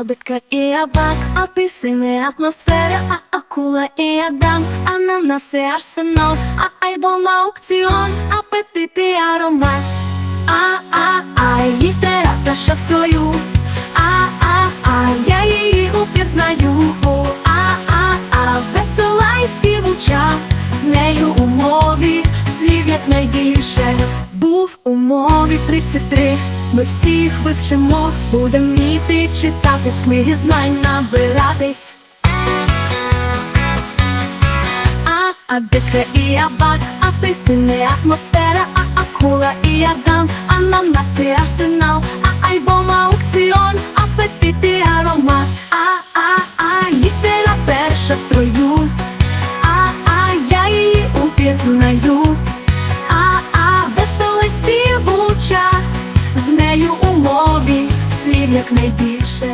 Абетка і абак, апельсини, атмосфера, а акула і адам, ананаси, арсенал, а альбом аукціон, апетити, аромат. А, а, а, літера перша в строю. А, а, а, я її упізнаю. О, а, а, а, весела і співуча, з нею у мові слів як найбільше. Був у мові 33, ми всі їх вивчимо, будем вміти читати з книги знань набиратись. А, абетка і абак, апельсини, атмосфера, а акула і адам, ананаси, арсенал, а альбом аукціон, апетити, аромат. А, а, а, літера перша в строю. А, а, я її упізнаю. як найбільше.